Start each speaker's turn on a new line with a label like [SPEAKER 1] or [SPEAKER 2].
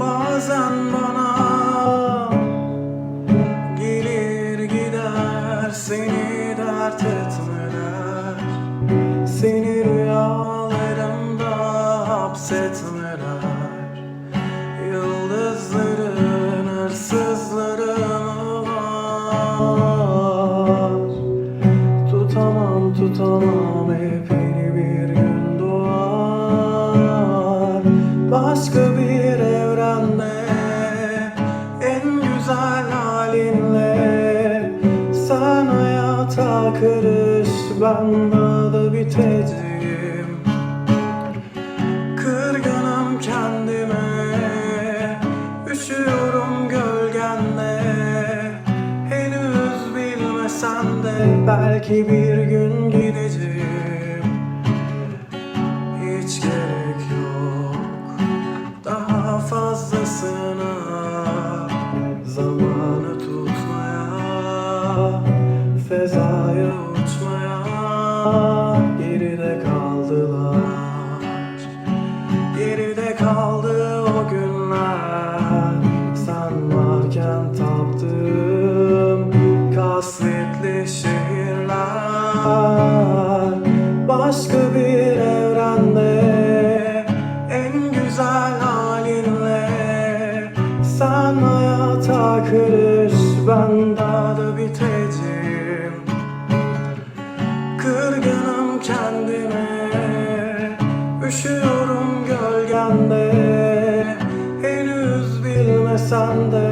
[SPEAKER 1] Bazen bana gelir gider seni dert etmeler. Seni rüyalarımda hapsetmeler Tutamam hep yeni bir gün doğar. Başka bir evrende En güzel halinle. Sen hayata karış Ben da biteceğim bilmesen de Belki bir gün gideceğim. Hiç gerek yok. Daha fazlasına Zamanı tutmaya Fezaya uçmaya Geride kaldılar. Geride kaldı o günler. Sen varken taptığım kasvetli şehirler. Başka bir evrende En güzel halinle Sen hayata karış Ben daha da biteceğim. Kırgınım kendime Üşüyorum gölgende. Henüz bilmesen de